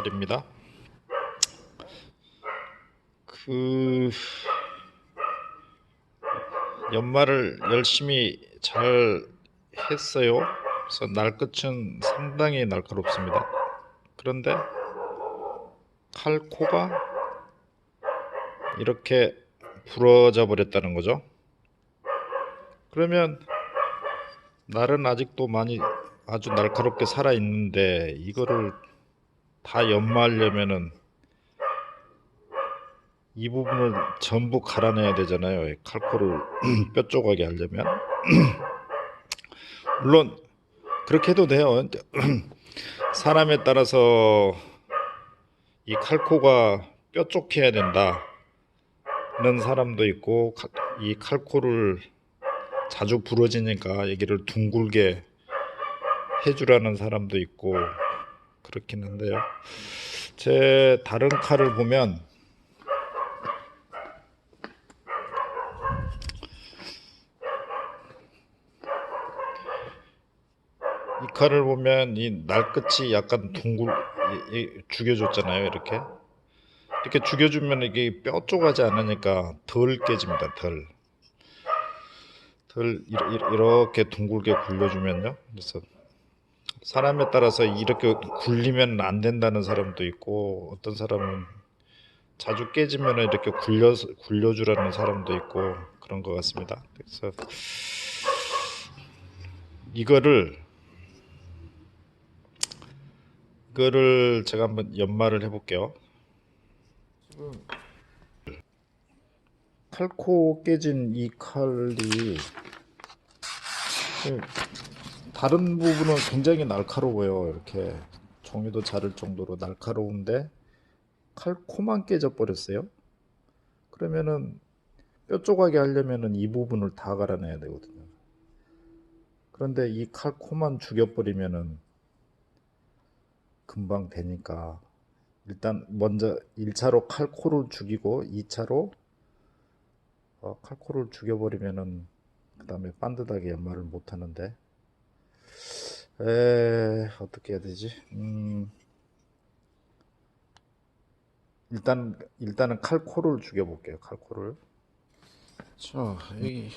칼입니다. 그 연말을 열심히 잘 했어요. 그래서 날 끝은 상당히 날카롭습니다. 그런데 칼코가 이렇게 부러져 버렸다는 거죠. 그러면 날은 아직도 많이 아주 날카롭게 살아 있는데 이거를 다 연마하려면은 이 부분을 전부 갈아내야 되잖아요. 이 칼코를 뼈 조각이 하려면 물론 그렇게 해도 돼요. 사람에 따라서 이 칼코가 뾰족해야 된다는 사람도 있고 카- 이 칼코를 자주 부러지니까 여기를 둥글게 해주라는 사람도 있고 그렇긴 한데요. 제 다른 칼을 보면 이 칼을 보면 이 날끝이 약간 둥글 죽여줬잖아요. 이렇게 이렇게 죽여주면 이게 뾰족하지 않으니까 덜 깨집니다. 덜. 덜 이렇게 둥글게 굴려주면요. 그래서 사람에 따라서 이렇게 굴리면 안 된다는 사람도 있고 어떤 사람은 자주 깨지면 이렇게 굴려 굴려주라는 사람도 있고 그런 것 같습니다. 그래서 이거를 이거를 제가 한번 연마를 해볼게요. 칼코 깨진 이 칼이 그 다른 부분은 굉장히 날카로워요. 이렇게 종이도 자를 정도로 날카로운데 칼 코만 깨져 버렸어요. 그러면은 뼈 조각이 하려면은 이 부분을 다 갈아내야 되거든요. 그런데 이 칼 코만 죽여버리면은 금방 되니까 일단 먼저 1차로 칼 코를 죽이고 2차로 어, 칼 코를 죽여버리면은 그 다음에 반듯하게 연마를 못 하는데 에 어떻게 해야 되지? 음 일단 일단은 칼코를 죽여볼게요. 칼코를 자 여기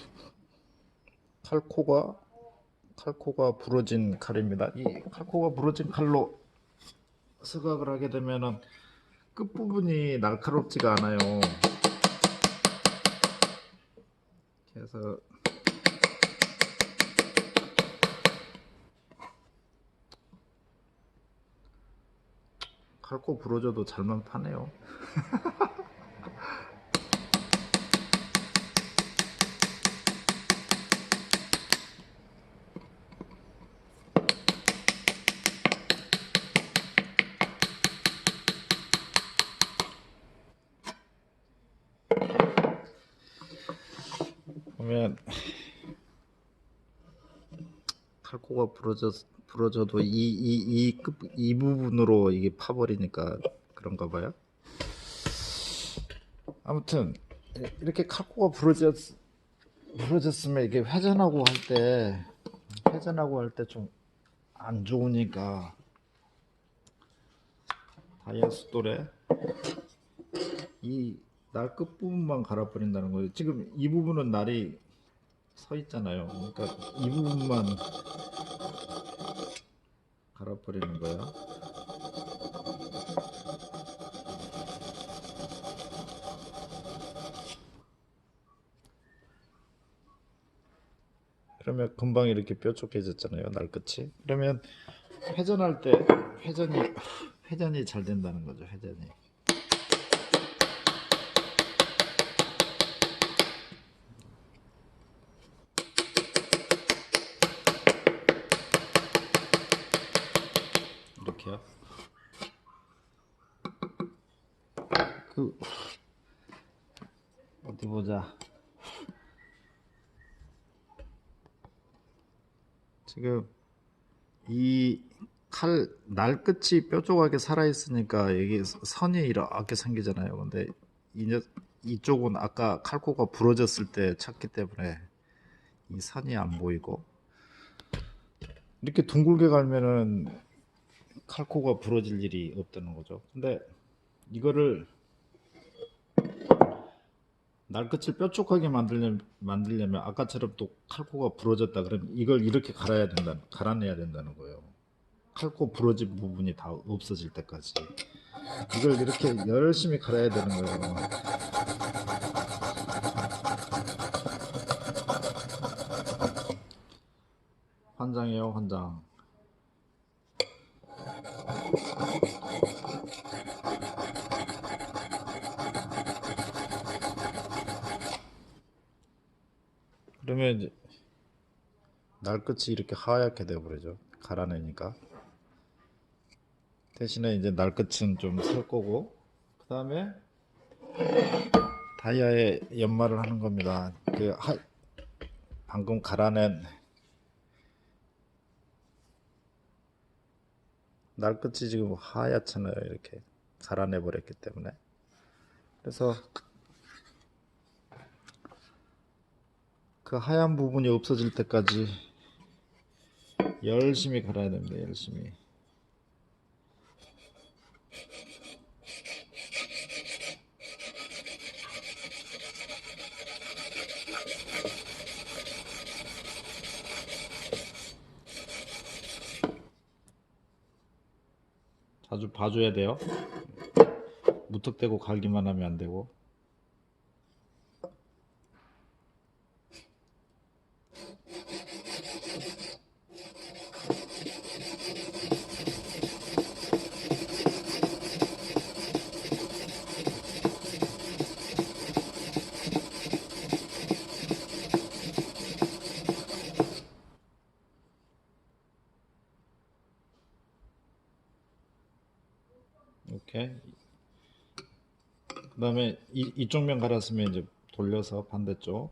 칼코가 칼코가 부러진 칼입니다. 이 칼코가 부러진 칼로 수각을 하게 되면은 끝 부분이 날카롭지가 않아요. 그래서 칼코 부러져도 잘만 파네요. 보면 칼코가 부러져 부러져도 이이 이 부분으로 이게 파버리니까 그런가 봐요. 아무튼 이렇게 칼코가 부러졌 부러졌으면 이게 회전하고 할 때 회전하고 할 때 좀 안 좋으니까 다이아스 돌에 이날 끝 부분만 갈아버린다는 거예요. 지금 이 부분은 날이 서 있잖아요. 그러니까 이 부분만 갈아버리는 거예요. 그러면 금방 이렇게 뾰족해졌잖아요. 날 끝이. 그러면 회전할 때 회전이 회전이 잘 된다는 거죠. 회전이. 이렇게요. 그 어디 보자. 지금 이 칼 날 끝이 뾰족하게 살아 있으니까 여기 선이 이렇게 생기잖아요. 근데 이 녀- 이쪽은 아까 칼코가 부러졌을 때 찼기 때문에 이 선이 안 보이고 이렇게 둥글게 갈면은 칼코가 부러질 일이 없다는 거죠. 근데 이거를 날끝을 뾰족하게 만들려면, 아까처럼 또 칼코가 부러졌다 그러면 이걸 이렇게 갈아야 된다, 갈아내야 된다는 거예요. 칼코 부러진 부분이 다 없어질 때까지 이걸 이렇게 열심히 갈아야 되는 거예요. 환장이에요, 환장. 그러면 이제 날끝이 이렇게 하얗게 되어버리죠. 갈아내니까. 대신에 이제 날끝은 좀살 거고, 그 다음에 다이아에 연마를 하는 겁니다. 그 하, 방금 갈아낸 날끝이 지금 하얗잖아요. 이렇게 갈아내 버렸기 때문에. 그래서 그 하얀 부분이 없어질 때까지 열심히 갈아야 됩니다. 열심히. 자주 봐줘야 돼요. 무턱대고 갈기만 하면 안 되고. 그 다음에 이, 이쪽 면 갈았으면 이제 돌려서 반대쪽.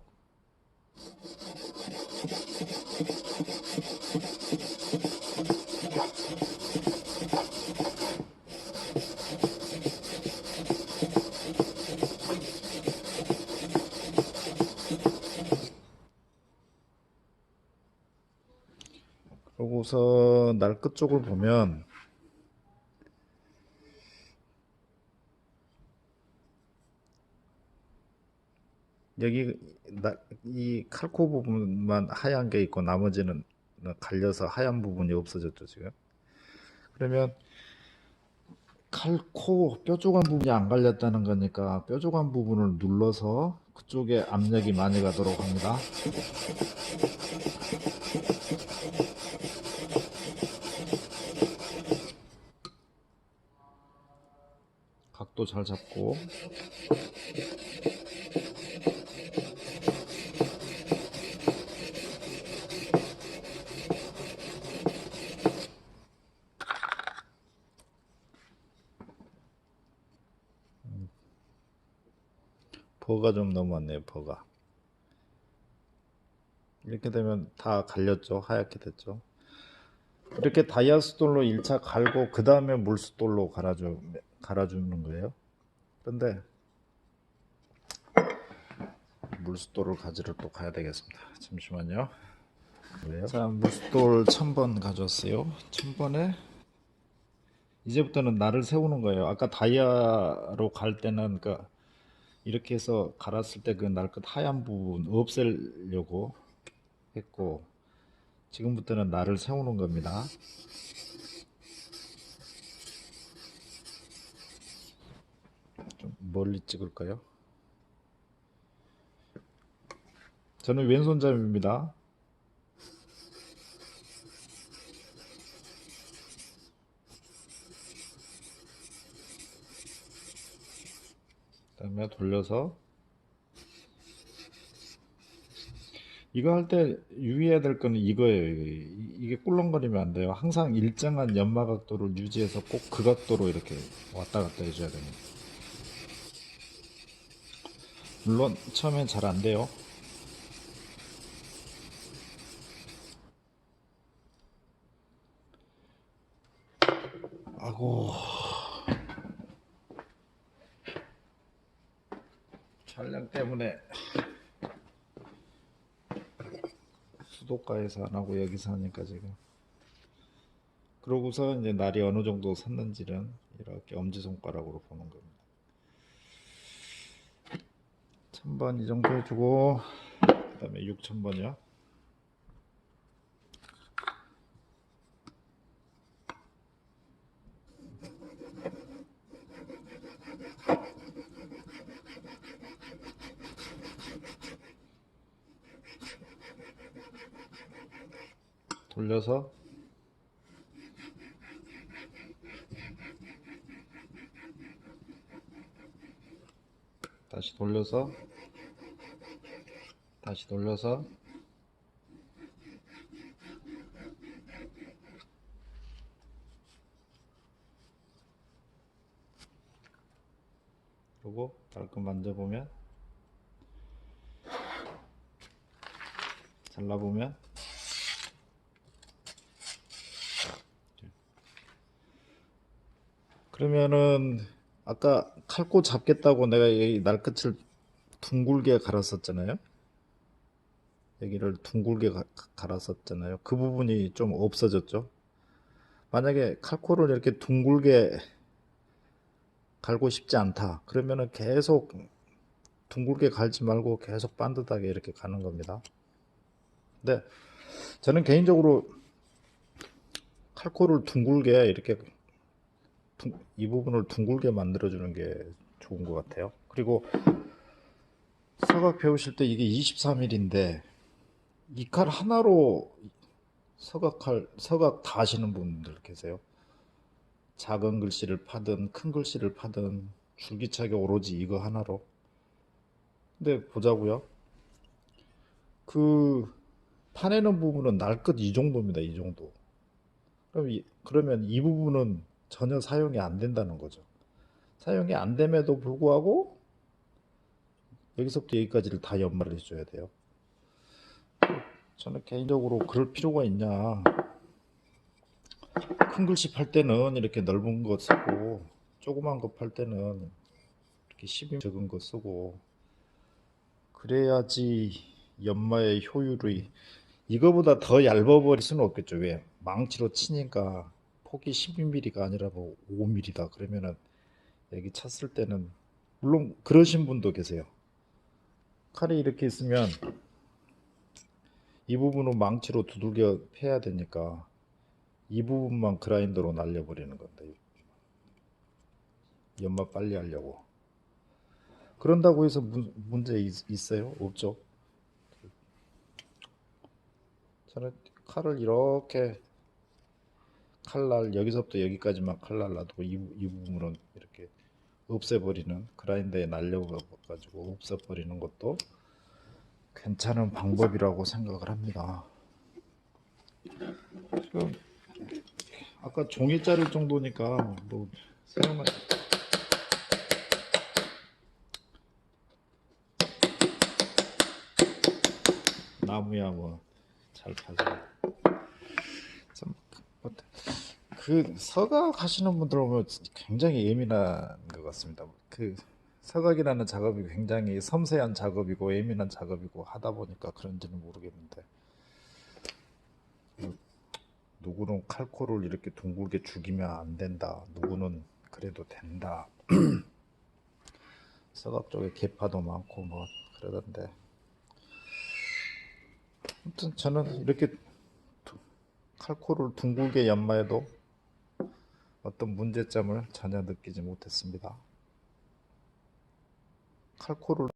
그러고서 날 끝쪽을 보면 여기 나, 이 칼코 부분만 하얀 게 있고 나머지는 갈려서 하얀 부분이 없어졌죠 지금. 그러면 칼코 뾰족한 부분이 안 갈렸다는 거니까 뾰족한 부분을 눌러서 그쪽에 압력이 많이 가도록 합니다. 각도 잘 잡고 버가 좀 넘었네요, 버가. 이렇게 되면 다 갈렸죠. 하얗게 됐죠. 이렇게 다이아스톨로 1차 갈고 그 다음에 물수돌로 갈아주, 갈아주는 거예요. 그런데 물수돌을 가지러 또 가야 되겠습니다. 잠시만요. 왜요? 자, 물수돌 1000번 가져왔어요. 1000번에 이제부터는 날을 세우는 거예요. 아까 다이아로 갈 때는 그 이렇게 해서 갈았을 때 그 날끝 하얀 부분 없애려고 했고 지금부터는 날을 세우는 겁니다. 좀 멀리 찍을까요? 저는 왼손잡이입니다. 다음에 돌려서 이거 할 때 유의해야 될 거는 이거예요. 이게, 꿀렁거리면 안 돼요. 항상 일정한 연마 각도를 유지해서 꼭 그 각도로 이렇게 왔다 갔다 해줘야 됩니다. 물론 처음엔 잘 안 돼요. 아고 촬영 때문에 수도가에서 안 하고 여기서 하니까 지금 그러고서 이제 날이 어느 정도 섰는지는 이렇게 엄지손가락으로 보는 겁니다. 1000번 이 정도 해주고 그 다음에 6000번이요. 돌려서 다시 돌려서 다시 돌려서 그리고 깔끔 만져보면 잘라보면 그러면은 아까 칼코 잡겠다고 내가 이 날끝을 둥글게 갈았었잖아요. 여기를 둥글게 가- 갈았었잖아요. 그 부분이 좀 없어졌죠. 만약에 칼코를 이렇게 둥글게 갈고 싶지 않다. 그러면은 계속 둥글게 갈지 말고 계속 반듯하게 이렇게 가는 겁니다. 근데 저는 개인적으로 칼코를 둥글게 이렇게 둥- 이 부분을 둥글게 만들어주는 게 좋은 것 같아요. 그리고 서각 배우실 때 이게 23mm인데 이 칼 하나로 서각할 서각 다 하시는 분들 계세요. 작은 글씨를 파든 큰 글씨를 파든 줄기차게 오로지 이거 하나로. 근데 보자고요. 그 파내는 부분은 날끝 이 정도입니다. 이 정도. 그럼 이, 그러면 이 부분은 전혀 사용이 안 된다는 거죠. 사용이 안 됨에도 불구하고 여기서부터 여기까지를 다 연마를 해줘야 돼요. 저는 개인적으로 그럴 필요가 있냐. 큰 글씨 팔 때는 이렇게 넓은 거 쓰고 조그만 거 팔 때는 이렇게 10인 적은 거 쓰고 그래야지 연마의 효율이 이거보다 더 얇아버릴 수는 없겠죠. 왜? 망치로 치니까 폭이 12mm가 아니라 뭐 5mm다. 그러면은 여기 찼을 때는 물론 그러신 분도 계세요. 칼이 이렇게 있으면 이 부분은 망치로 두들겨 패야 되니까 이 부분만 그라인더로 날려버리는 건데 연마 빨리 하려고 그런다고 해서 문, 문제 있, 있어요? 없죠. 저는 칼을 이렇게 칼날 여기서부터 여기까지만 칼날 놔두고 이, 이 부분은 이렇게 없애버리는 그라인더에 날려가지고 없애버리는 것도 괜찮은 방법이라고 생각을 합니다. 지금 아까 종이 자를 정도니까 뭐 사용할 나무야 뭐 잘 파죠. 그 서각 하시는 분들 보면 굉장히 예민한 것 같습니다. 그 서각이라는 작업이 굉장히 섬세한 작업이고 예민한 작업이고 하다 보니까 그런지는 모르겠는데 뭐, 누구는 칼코를 이렇게 둥글게 죽이면 안 된다. 누구는 그래도 된다. 서각 쪽에 개파도 많고 뭐 그러던데 아무튼 저는 이렇게 두- 칼코를 둥글게 연마해도 어떤 문제점을 전혀 느끼지 못했습니다. 칼코를